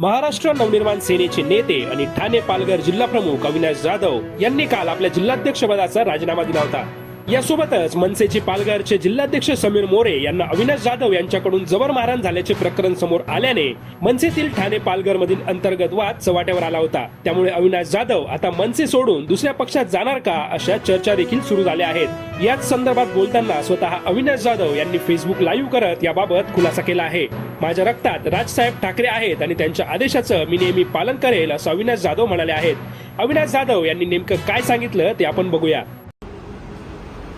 महाराष्ट्र नवनिर्माण सेनेचे नेते आणि ठाणे पालघर जिल्हा प्रमुख अविनाश जाधव यांनी काल आपल्या जिल्हाध्यक्षपदाचा राजीनामा दिला होता. यासोबतच मनसेचे पालघरचे जिल्हाध्यक्ष समीर मोरे यांना अविनाश जाधव यांच्याकडून जबर मारहाण झाल्याचे प्रकरण समोर आल्याने मनसेतील ठाणे पालघर मधील अंतर्गत वाद चव्हाट्यावर आला होता. त्यामुळे अविनाश जाधव आता मनसे सोडून दुसऱ्या पक्षात जाणार का अशा चर्चा देखील सुरू झाल्या आहेत. याच संदर्भात बोलताना स्वतः अविनाश जाधव यांनी फेसबुक लाईव्ह करत याबाबत खुलासा केला आहे. माझ्या रक्तात राजसाहेब ठाकरे आहेत आणि त्यांच्या आदेशाचं मी नेहमी पालन करेल असं अविनाश जाधव म्हणाले आहेत. अविनाश जाधव यांनी नेमकं काय सांगितलं ते आपण बघूया.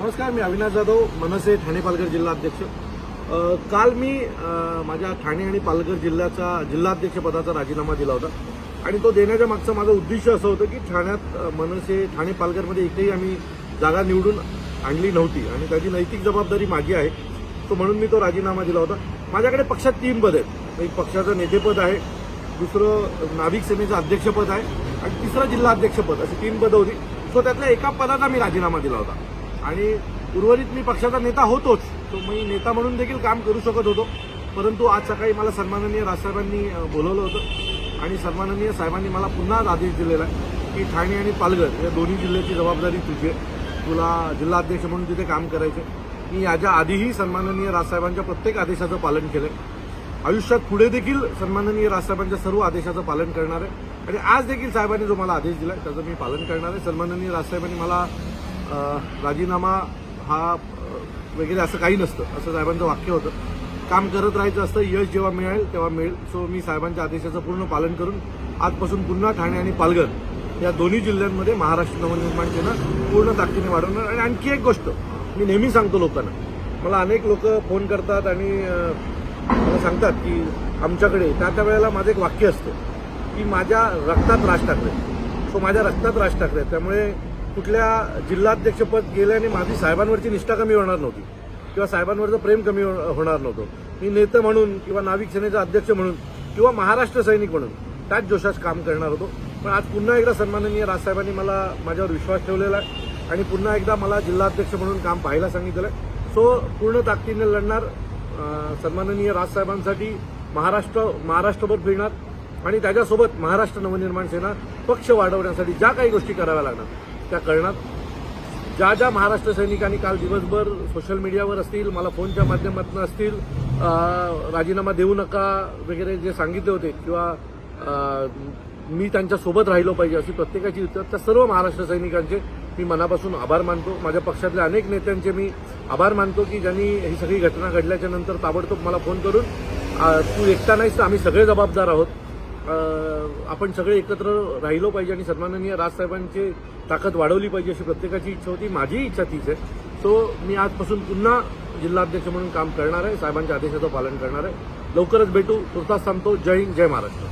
नमस्कार मी अविनाश जाधव मनसे ठाणे पालघर जिल्हा अध्यक्ष काल मी माझ्या ठाणे आणि पालघर जिल्ह्याचा जिल्हाध्यक्ष पदाचा राजीनामा दिला होता. आणि तो देण्याच्या मागचं माझं उद्दिष्ट असं होतं की ठाण्यात मनसे ठाणे पालघरमध्ये एकही आम्ही जागा निवडून आणली नव्हती. आणि त्याची नैतिक जबाबदारी माझी आहे. तो म्हणून मी तो राजीनामा दिला होता. माझ्याकडे पक्षात तीन पद आहेत. एक पक्षाचं नेतेपद आहे दुसरं नाविक सेनेचं अध्यक्षपद आहे आणि तिसरं जिल्हा अध्यक्षपद अशी तीन पदं होती. सो त्यातल्या एका पदाचा मी राजीनामा दिला होता. आणि उर्वरित मी पक्षाचा नेता होतोच तो मी नेता म्हणून देखील काम करू शकत होतो. परंतु आज सकाळी मला सन्माननीय राजसाहेबांनी बोलवलं होतं आणि सन्माननीय साहेबांनी मला पुन्हा आदेश दिलेला आहे की ठाणे आणि पालघर या दोन्ही जिल्ह्याची जबाबदारी तुझी आहे. तुला जिल्हाध्यक्ष म्हणून तिथे काम करायचे मी याच्या आधीही सन्माननीय राजसाहेबांच्या प्रत्येक आदेशाचं पालन केलं आयुष्यात पुढे देखील सन्माननीय राजसाहेबांच्या सर्व आदेशाचं पालन करणार आहे. आणि आज देखील साहेबांनी जो मला आदेश दिला त्याचं मी पालन करणार आहे. सन्माननीय राजसाहेबांनी मला राजीनामा हा वगैरे असं काही नसतं असं साहेबांचं वाक्य होतं. काम करत राहायचं असतं यश जेव्हा मिळेल तेव्हा मिळेल. सो मी साहेबांच्या आदेशाचं पूर्ण पालन करून आजपासून पुन्हा ठाणे आणि पालघर या दोन्ही जिल्ह्यांमध्ये महाराष्ट्र नवनिर्माण सेना पूर्ण ताकदीने वाढवणार. आणि आणखी एक गोष्ट मी नेहमी सांगतो लोकांना. मला अनेक लोक फोन करतात आणि मला सांगतात की आमच्याकडे त्या त्या वेळेला माझं एक वाक्य असतं की माझ्या रक्तात राज ठाकरे. सो माझ्या रक्तात राज ठाकरे. आहेत. त्यामुळे कुठल्या जिल्हाध्यक्षपद गेल्याने माझी साहेबांवरची निष्ठा कमी होणार नव्हती किंवा साहेबांवरचं प्रेम कमी हो-, होणार नव्हतं. मी नेतं म्हणून किंवा नाविक सेनेचा अध्यक्ष म्हणून किंवा महाराष्ट्र सैनिक म्हणून त्याच जोशात काम करणार होतो. पण आज पुन्हा एकदा सन्माननीय राजसाहेबांनी मला माझ्यावर विश्वास ठेवलेला आहे. आणि पुन्हा एकदा मला जिल्हाध्यक्ष म्हणून काम पाहायला सांगितलं. आहे सो पूर्ण ताकदीने लढणार सन्माननीय राजसाहेबांसाठी महाराष्ट्र महाराष्ट्रभर फिरणार आणि त्याच्यासोबत महाराष्ट्र नवनिर्माण सेना पक्ष वाढवण्यासाठी ज्या काही गोष्टी कराव्या लागणार त्या करणार. ज्या ज्या महाराष्ट्र सैनिकांनी काल दिवसभर सोशल मीडियावर असतील मला फोनच्या माध्यमातून असतील राजीनामा देऊ नका वगैरे जे सांगितले होते किंवा मी त्यांच्यासोबत राहिलो पाहिजे अशी प्रत्येकाची त्या सर्व महाराष्ट्र सैनिकांचे मी मनापासून आभार मानतो. माझ्या पक्षातल्या अनेक नेत्यांचे मी आभार मानतो की ज्यांनी ही सगळी घटना घडल्याच्या नंतर ताबडतोब मला फोन करून तू एकटा नाहीस तर आम्ही सगळे जबाबदार आहोत. आपण सगळे एकत्र राहिलो पाहिजे आणि सन्माननीय राजसाहेबांची ताकद वाढवली पाहिजे अशी प्रत्येकाची इच्छा होती. माझीही इच्छा तीच आहे. सो मी आजपासून पुन्हा जिल्हाध्यक्ष म्हणून काम करणार आहे. साहेबांच्या आदेशाचं पालन करणार आहे. लवकरच भेटू. तुर्तास सांगतो जय हिंद जय महाराष्ट्र.